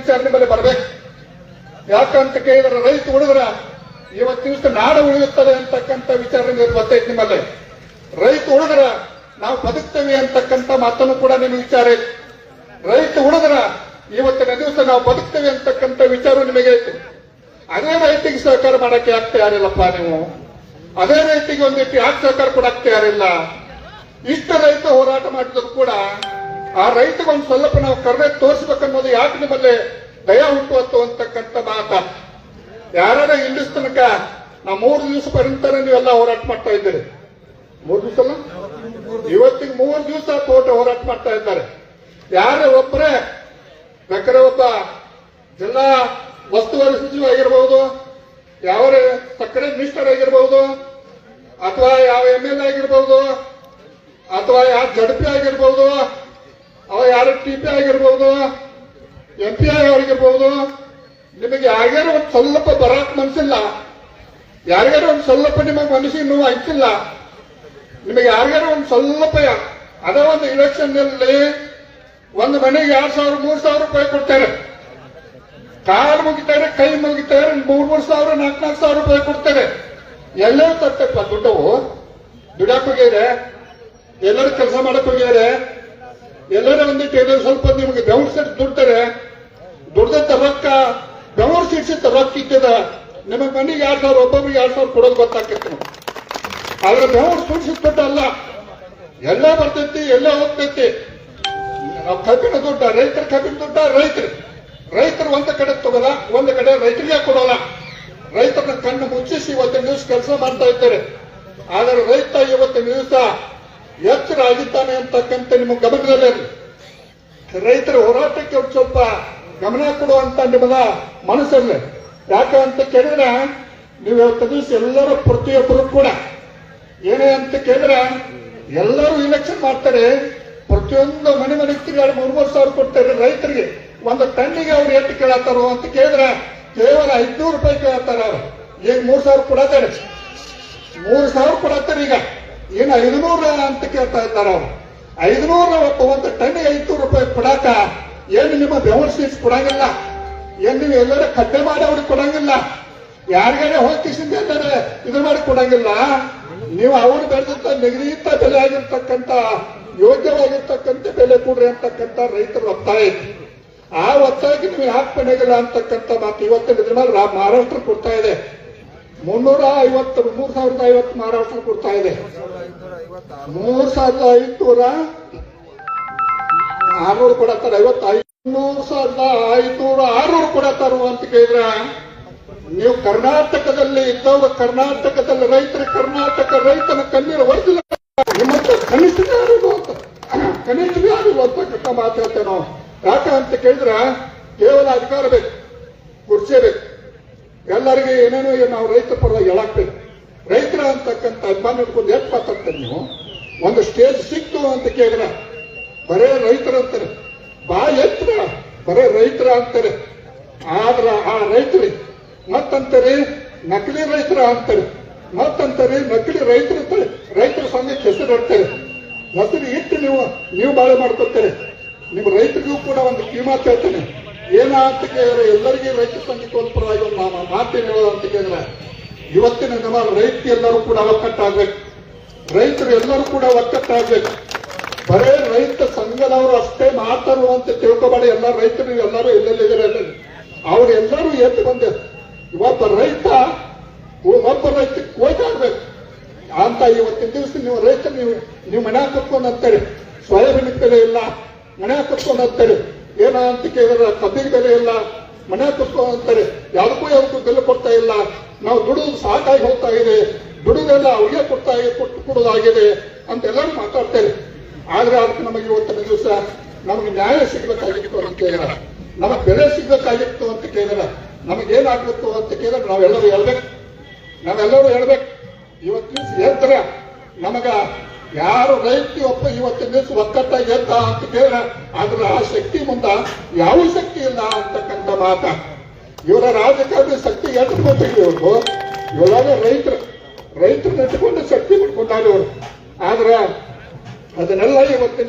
ವಿಚಾರ ನಿಮ್ಮಲ್ಲಿ ಬರಬೇಕು ಯಾಕಂತ ಕೇಳಿದ್ರೆ ರೈತ ಉಳಿದ್ರ, ಇವತ್ತು ದಿವಸ ನಾಡ ಉಳಿಯುತ್ತದೆ ಅಂತಕ್ಕಂಥ ವಿಚಾರ ಗೊತ್ತೈತಿ ನಿಮ್ಮಲ್ಲಿ. ರೈತ ಉಳಿದ್ರ ನಾವು ಬದುಕ್ತೇವೆ ಅಂತಕ್ಕಂಥ ಮಾತನ್ನು ಕೂಡ ನಿಮಗೆ ವಿಚಾರ. ಐತಿ ರೈತ ಉಳಿದ್ರ ಇವತ್ತಿನ ದಿವಸ ನಾವು ಬದುಕ್ತೇವೆ ಅಂತಕ್ಕಂಥ ವಿಚಾರ ನಿಮಗೆ ಐತಿ. ಅದೇ ರೈತಿಗೆ ಸಹಕಾರ ಮಾಡಕ್ಕೆ ಆಗ್ತಾ ಯಾರಿಲ್ಲಪ್ಪ ನೀವು? ಅದೇ ರೈತಿಗೆ ಒಂದಿಟ್ಟು ಯಾಕೆ ಸಹಕಾರ ಕೊಡಕ್ಕೆ ಯಾರಿಲ್ಲ ಇಷ್ಟು ರೈತ ಹೋರಾಟ ಮಾಡಿದ್ರು ಕೂಡ ಆ ರೈತಗೆ ಒಂದು ಸ್ವಲ್ಪ ನಾವು ಕರ್ನೆ ತೋರಿಸ್ಬೇಕನ್ನೋದು ಯಾಕೆ ನಿಮ್ಮಲ್ಲಿ ದಯ ಹುಟ್ಟುವತ್ತು ಅಂತಕ್ಕಂಥ ಮಾತ? ಯಾರ ಇಲ್ಲಿಸ್ ತನಕ ನಾವು ಮೂರು ದಿವಸ ಪರ್ಯಂತರ ನೀವೆಲ್ಲ ಹೋರಾಟ ಮಾಡ್ತಾ ಇದ್ದೀರಿ. ಮೂರು ದಿವಸ ಅಲ್ಲ? ಇವತ್ತಿಗೆ ಮೂರು ದಿವಸ ತೋಟ ಹೋರಾಟ ಮಾಡ್ತಾ ಇದ್ದಾರೆ. ಯಾರೇ ಒಬ್ಬರೇ ಬೇಕಾದ್ರೆ ಒಬ್ಬ ಜಿಲ್ಲಾ ಉಸ್ತುವಾರಿ ಸಚಿವ ಆಗಿರ್ಬಹುದು ಯಾವ ಸಕ್ಕರೆ ಮಿನಿಸ್ಟರ್ ಆಗಿರ್ಬಹುದು ಅಥವಾ ಯಾವ ಎಂ ಎಲ್ ಆಗಿರ್ಬಹುದು ಅಥವಾ ಯಾವ ಜಡ್ಪಿ ಆಗಿರ್ಬಹುದು ಅವ ಯಾರು ಟಿ ಪಿ ಆಗಿರ್ಬೋದು ಎಂ ಪಿ ಐ ಅವರಿಗಿರ್ಬಹುದು ನಿಮಗೆ ಯಾರ್ಯಾರು ಒಂದು ಸ್ವಲ್ಪ ಬರಾಕ್ ಮನ್ಸಿಲ್ಲ. ಯಾರಿಗಾರು ಒಂದು ಸ್ವಲ್ಪ ನಿಮಗೆ ಮನಸ್ಸಿಗೆ ನೋವು ಹಂಚಿಲ್ಲ ನಿಮಗೆ ಯಾರಿಗಾರು ಒಂದು ಸ್ವಲ್ಪ ಅದೇ ಒಂದು ಇಲೆಕ್ಷನ್ನಲ್ಲಿ ಒಂದು ಮನೆಗೆ ಎರಡ್ ಸಾವಿರ, ಮೂರ್ ಸಾವಿರ ರೂಪಾಯಿ ಕೊಡ್ತಾರೆ. ಕಾಲು ಮುಗಿತಾರೆ, ಕೈ ಮುಗಿತಾರೆ, ಮೂರ್ ಮೂರ್ ಸಾವಿರ, ನಾಲ್ಕು ನಾಲ್ಕು ಸಾವಿರ ರೂಪಾಯಿ ಕೊಡ್ತಾರೆ. ಎಲ್ಲೇ ತರ್ತಪ್ಪ ದುಡ್ಡವು. ದುಡ್ಯಾಕ್ ಹೋಗ್ಯಾರೆ ಎಲ್ಲರೂ ಕೆಲಸ ಮಾಡಕ್ಕೆ ಹೋಗ್ಯಾರೆ ಎಲ್ಲರೂ ಒಂದಿಟ್ಟು ಸ್ವಲ್ಪ ನಿಮಗೆ ಬೆವರ್ ಸೆಟ್ ದುಡ್ತಾರೆ. ದುಡ್ದ ರೊಕ್ಕ ಬೆವರ್ ಸಿಡ್ಸಿ ರೊಕ್ಕ ಇದ್ದದ ನಿಮಗೆ ಮನೆಗೆ ಎರಡ್ ಸಾವಿರ, ಒಬ್ಬೊಬ್ರಿಗೆ ಎರಡ್ ಸಾವಿರ ಕೊಡೋದು ಗೊತ್ತಾಕೈತಿ. ಆದ್ರೆ ಬೆವರ್ ಸುಡ್ಸಿದ ದುಡ್ಡು ಅಲ್ಲ. ಎಲ್ಲ ಬರ್ತೈತಿ, ಎಲ್ಲ ಹೋಗ್ತೈತಿ. ನಾವು ಕಬ್ಬಿನ ದುಡ್ಡ, ರೈತರ ಕಬ್ಬಿನ ದುಡ್ಡ, ರೈತರು. ರೈತರು ಒಂದು ಕಡೆ ತಗೋಲ್ಲ, ಒಂದು ಕಡೆ ರೈತರಿಗೆ ಕೊಡೋಲ್ಲ. ರೈತರನ್ನ ಕಣ್ಣು ಮುಚ್ಚಿಸಿ ಇವತ್ತು ನ್ಯೂಸ್ ಕೆಲಸ ಮಾಡ್ತಾ ಇದ್ದಾರೆ. ಆದರೆ ರೈತ ಇವತ್ತು ದಿವಸ ಎಚ್ಚರ ಆಗಿದ್ದಾನೆ ಅಂತಕ್ಕಂಥ ನಿಮ್ಮ ಗಮನದಲ್ಲಿ ರೈತರ ಹೋರಾಟಕ್ಕೆ ಒಂದು ಸ್ವಲ್ಪ ಗಮನ ಕೊಡುವಂತ ನಿಮ್ಮದ ಮನಸ್ಸಲ್ಲಿ ಯಾಕೆ ಅಂತ ಕೇಳಿದ್ರೆ, ನೀವು ಇವತ್ತು ದಿವಸ ಎಲ್ಲರೂ ಪ್ರತಿಯೊಬ್ಬರು ಕೂಡ. ಏನೇ ಅಂತ ಕೇಳಿದ್ರೆ, ಎಲ್ಲರೂ ಇಲೆಕ್ಷನ್ ಮಾಡ್ತಾರೆ. ಪ್ರತಿಯೊಂದು ಮನೆ ಮನೆಗೆ ತಿರುಗಾಡಿ ಮೂರು ಮೂರು ಸಾವಿರ ಕೊಡ್ತಾರೆ ರೈತರಿಗೆ. ಒಂದು ಟನ್ನಿಗೆ ಅವ್ರು ಎಷ್ಟು ಕೇಳತ್ತಾರೋ ಅಂತ ಕೇಳಿದ್ರೆ, ಕೇವಲ ಐದ್ನೂರು ರೂಪಾಯಿ ಕೇಳತ್ತಾರ ಅವ್ರು. ಈಗ ಮೂರು ಸಾವಿರ ಕೊಡತ್ತಾರೆ ಮೂರು ಸಾವಿರ ಕೊಡತ್ತಾರೆ ಈಗ. ಏನು ಐದುನೂರ ಅಂತ ಕೇಳ್ತಾ ಇದ್ದಾರೆ? ಅವ್ರು ಐದುನೂರ ಒಂದು ಟನ್ ಐದು ರೂಪಾಯಿ ಕೊಡಾಕ ಏನು ನಿಮ್ಮ ಬೆವರ್ ಸೀಟ್ಸ್ ಕೊಡಂಗಿಲ್ಲ? ಏನ್ ನೀವು ಎಲ್ಲರ ಕಡ್ಡೆ ಮಾಡಿ ಅವ್ರಿಗೆ ಕೊಡಂಗಿಲ್ಲ? ಯಾರಿಗಾರ ಹೋಗಿಸಿಂದ ಎಲ್ಲರ ಇದು ಮಾಡಿ ಕೊಡಂಗಿಲ್ಲ. ನೀವು ಅವ್ರು ಬೆಳೆದಂತ ನಿಗದಿತ ಬೆಲೆ ಆಗಿರ್ತಕ್ಕಂತ ಯೋಗ್ಯವಾಗಿರ್ತಕ್ಕಂಥ ಬೆಲೆ ಕೊಡ್ರಿ ಅಂತಕ್ಕಂಥ ರೈತರ ಒತ್ತಾಯ ಆ ಒತ್ತಾಯಕ್ಕೆ ನೀವು ಯಾಕೆ ಪಡೆಗಿಲ್ಲ ಅಂತಕ್ಕಂಥ ಮಾತು ಇವತ್ತಿನ ಮೇಲೆ ಮಹಾರಾಷ್ಟ್ರ ಕೊಡ್ತಾ ಇದೆ. ಮುನ್ನೂರ ಐವತ್ತು ಮೂರ್ ಸಾವಿರದ ಐವತ್ತು ಮಹಾರಾಷ್ಟ್ರ ಕೊಡ್ತಾ ಇದೆ. ಮೂರ್ ಸಾವಿರದ ಐನೂರ ಆರ್ನೂರು ಕೊಡತ್ತಾರ. ಐವತ್ತು ಐನೂರು ಸಾವಿರದ ಐನೂರ ಆರ್ನೂರು ಕೊಡತ್ತಾರು ಅಂತ ಕೇಳಿದ್ರೆ, ನೀವು ಕರ್ನಾಟಕದಲ್ಲಿ ಇದ್ದವರು, ಕರ್ನಾಟಕದಲ್ಲಿ ರೈತರ, ಕರ್ನಾಟಕ ರೈತನ ಕಣ್ಣೀರು ಹೊರದಿಲ್ಲ ನಿಮ್ಮಂತ ಕನಿಷ್ಠ ಯಾರಿಗೂ ಅಂತ. ಕನಿಷ್ಠ ಯಾರು ಅಂತಕ್ಕಂಥ ಮಾತು ಹೇಳ್ತೇವೆ ನಾವು. ಯಾಕೆ ಅಂತ ಕೇಳಿದ್ರೆ, ಕೇವಲ ಅಧಿಕಾರ ಬೇಕು, ಕುರ್ಚಿ ಬೇಕು. ಎಲ್ಲರಿಗೆ ಏನೇನೋ ಏನು ನಾವು ರೈತ ಪರ ಹೇಳಾಕ್ಬೇಕು. ರೈತರ ಅಂತಕ್ಕಂಥ ಅಭಿಮಾನ ಇಟ್ಕೊಂಡು ಎಷ್ಟು ನೀವು. ಒಂದು ಸ್ಟೇಜ್ ಸಿಕ್ತು ಅಂತ ಕೇಳಿದ್ರೆ, ಬರೇ ರೈತರ ಅಂತಾರೆ. ಬಾ ಎತ್ತರ ಬರೇ ರೈತರ ಅಂತಾರೆ. ಆದ್ರ ಆ ರೈತರಿ ಮತ್ತಂತಾರೆ ನಕಲಿ ರೈತರ ಅಂತಾರೆ. ಮತ್ತಂತಾರೆ ನಕಲಿ ರೈತರ ರೈತರ ಸಂಘಕ್ಕೆ ಹೆಸರು ಇಡ್ತಾರೆ. ಹೆಸರು ಇಟ್ಟು ನೀವು ನೀವು ಬಾಳೆ ಮಾಡ್ಕೊತಾರೆ ನಿಮ್ಮ ರೈತರಿಗೂ ಕೂಡ ಒಂದು ಕಿಮಾತ್ ಹೇಳ್ತೇನೆ ಏನ ಅಂತ ಕೇಳಿದ್ರೆ ಎಲ್ಲರಿಗೂ ರೈತ ಸಂಘಕ್ಕೆ ಒಂದು ಮಾ- ಮಾತೇನು ಹೇಳೋದು ಅಂತ ಕೇಳಿದ್ರೆ, ಇವತ್ತಿನ ನಮ್ಮ ರೈತ ಎಲ್ಲರೂ ಕೂಡ ಒಕ್ಕಟ್ಟಾಗ್ಬೇಕು ರೈತರು ಎಲ್ಲರೂ ಕೂಡ ಒಕ್ಕಟ್ಟಾಗ್ಬೇಕು ಬರೇ ರೈತ ಸಂಘದವರು ಅಷ್ಟೇ ಮಾತಾಡುವಂತ ತಿಳ್ಕೊಬೇಡಿ. ಎಲ್ಲ ರೈತರು, ಎಲ್ಲರೂ ಎಲ್ಲೆಲ್ಲಿದ್ದಾರೆ ಅವ್ರು ಎಲ್ಲರೂ ಎದ್ದು ಬಂದ, ಇವತ್ತು ರೈತ ಒಬ್ಬ ರೈತ ಕೋಟಾಡ್ಬೇಕು ಅಂತ ಇವತ್ತಿನ ದಿವಸ ನೀವು ರೈತ, ನೀವು ನೀವು ಮನೆ ಕಟ್ಕೊಂಡು ಅಂತಾರೆ ಸ್ವಯಂ ಇಲ್ಲ. ಮನೆ ಕಟ್ಕೊಂಡು ಅಂತಾರೆ ಏನ ಅಂತ ಕೇಳಿದ್ರೆ ಕಬ್ಬಿಗೆ ಬೆಲೆ ಇಲ್ಲ, ಮನೆ ಕಟ್ಕೊಂಡು ಅಂತಾರೆ. ಯಾವುದಕ್ಕೂ ಯಾವುದಕ್ಕೂ ಬೆಲೆ ಕೊಡ್ತಾ ಇಲ್ಲ. ನಾವು ದುಡಿದು ಸಾಕಾಗಿ ಹೋಗ್ತಾ ಇದೆ. ದುಡಿದೆಲ್ಲ ಅವ್ರಿಗೆ ಕೊಡ್ತಾ ಕೊಟ್ಟು ಕೊಡೋದಾಗಿದೆ ಅಂತೆಲ್ಲರೂ ಮಾತಾಡ್ತಾರೆ. ಆದ್ರೆ ಅದಕ್ಕೆ ನಮಗೆ ಇವತ್ತಿನ ದಿವಸ ನಮಗೆ ನ್ಯಾಯ ಸಿಗ್ಬೇಕಾಗಿತ್ತು ಅಂತ ಕೇಳಿದ್ರ. ನಮಗೆ ಬೆಲೆ ಸಿಗ್ಬೇಕಾಗಿತ್ತು ಅಂತ ಕೇಳಿದ್ರ. ನಮಗೇನಾಗ್ಬೇಕು ಅಂತ ಕೇಳಿದ್ರೆ ನಾವೆಲ್ಲರೂ ಹೇಳ್ಬೇಕು. ನಾವೆಲ್ಲರೂ ಹೇಳ್ಬೇಕು. ಇವತ್ತಿನ ಹೇಳ್ತಾರೆ. ನಮಗ ಯಾರು ರೈತಿ ಒಬ್ಬ ಇವತ್ತಿನ ಒಕ್ಕಟ್ಟಾಗಿ ಎದ್ದ ಅಂತ ಕೇಳ ಆದ್ರೆ ಆ ಶಕ್ತಿ ಮುಂದ ಯಾವ ಶಕ್ತಿ ಇಲ್ಲ ಅಂತಕ್ಕಂಥ ಮಾತ. ಇವರ ರಾಜಕಾರಣಿ ಶಕ್ತಿ ಗೊತ್ತಿಲ್ಲ ಇವರು ಇವರೆಲ್ಲ ರೈತರು ರೈತರು ನೆಟ್ಕೊಂಡು ಶಕ್ತಿ ಮಾಡ್ಕೊಂಡಾರ ಇವರು. ಆದ್ರೆ ಅದನ್ನೆಲ್ಲ ಇವತ್ತಿನ